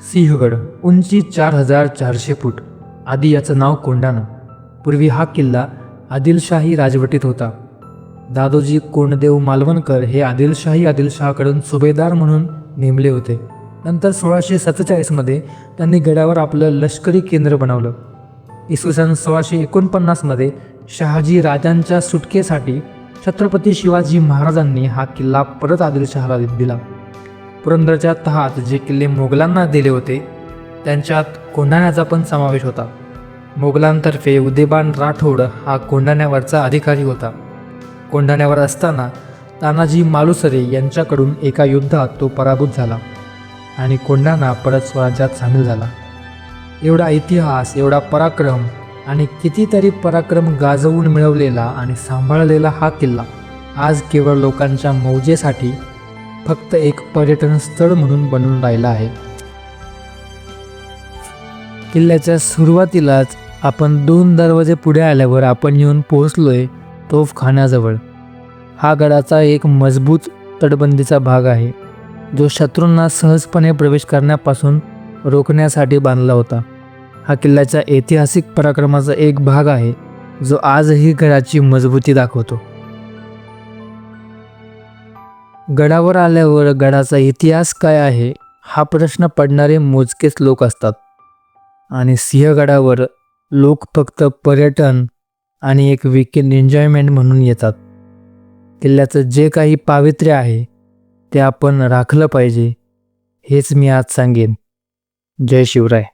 सिंहगड उंची चार हजार चारशे फूट. आधी याचं नाव कोंडाणा. पूर्वी हा किल्ला आदिलशाही राजवटीत होता. दादोजी कोंडदेव मालवणकर हे आदिलशाही आदिलशहाकडून सुभेदार म्हणून नेमले होते. नंतर सोळाशे सत्तेचाळीसमध्ये त्यांनी गडावर आपलं लष्करी केंद्र बनवलं. इसवी सन सोळाशे एकोणपन्नासमध्ये शहाजी राजांच्या सुटकेसाठी छत्रपती शिवाजी महाराजांनी हा किल्ला परत आदिलशहाला दिला. पुरंदरच्या तहात जे किल्ले मोगलांना दिले होते त्यांच्यात कोंढाण्याचा पण समावेश होता. मोगलांतर्फे उदयबान राठोड हा कोंढाण्यावरचा अधिकारी होता. कोंढाण्यावर असताना तानाजी मालुसरे यांच्याकडून एका युद्धात तो पराभूत झाला आणि कोंढाणा परत स्वराज्यात सामील झाला. एवढा इतिहास एवढा पराक्रम आणि कितीतरी पराक्रम गाजवून मिळवलेला आणि सांभाळलेला हा किल्ला आज केवळ लोकांच्या मौजेसाठी फक्त एक पर्यटन स्थळ म्हणून बनून राहिला आहे. किल्ल्याच्या सुरुवातीलाच आपण दोन दरवाजे पुढे आल्यावर आपण येऊन पोहोचलोय तोफखान्याजवळ. हा गडाचा एक मजबूत तटबंदीचा भाग आहे जो शत्रूंना सहजपणे प्रवेश करण्यापासून रोखण्यासाठी बांधला होता. हा किल्ल्याच्या ऐतिहासिक पराक्रमाचा एक भाग आहे जो आजही गडाची मजबूती दाखवतो. गडावर आल्यावर गडाचा इतिहास काय आहे हा प्रश्न पडणारे मोजकेच लोक असतात. आणि सिंहगडावर लोक फक्त पर्यटन आणि एक विकेंड एन्जॉयमेंट म्हणून येतात. किल्ल्याचं जे काही पावित्र्य आहे ते आपण राखलं पाहिजे हेच मी आज सांगेन. जय शिवराय.